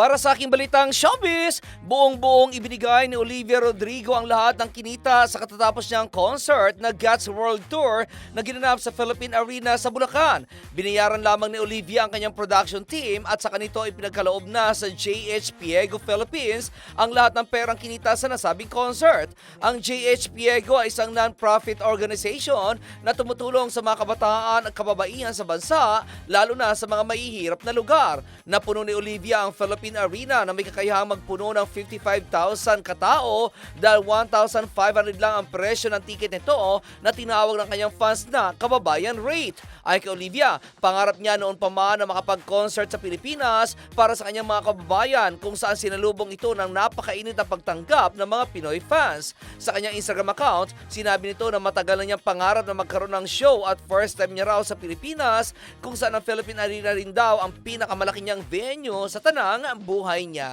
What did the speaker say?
Para sa aking balitang showbiz, buong-buong ibinigay ni Olivia Rodrigo ang lahat ng kinita sa katatapos niyang concert na Guts World Tour na ginanap sa Philippine Arena sa Bulacan. Binayaran lamang ni Olivia ang kanyang production team at sa kanito ipinagkaloob na sa JH Piego Philippines ang lahat ng perang kinita sa nasabing concert. Ang JH Piego ay isang non-profit organization na tumutulong sa mga kabataan at kababaihan sa bansa, lalo na sa mga mahihirap na lugar. Napuno ni Olivia ang Philippine Arena na may kakayahang magpuno ng 55,000 katao dahil 1,500 lang ang presyo ng tiket nito na tinawag ng kanyang fans na kababayan rate. Ay kay Olivia, pangarap niya noon pa man na makapag-concert sa Pilipinas para sa kanyang mga kababayan kung saan sinalubong ito ng napakainit na pagtanggap ng mga Pinoy fans. Sa kanyang Instagram account, sinabi nito na matagal na niyang pangarap na magkaroon ng show at first time niya raw sa Pilipinas kung saan ang Philippine Arena rin daw ang pinakamalaking niyang venue sa tanang buhay niya.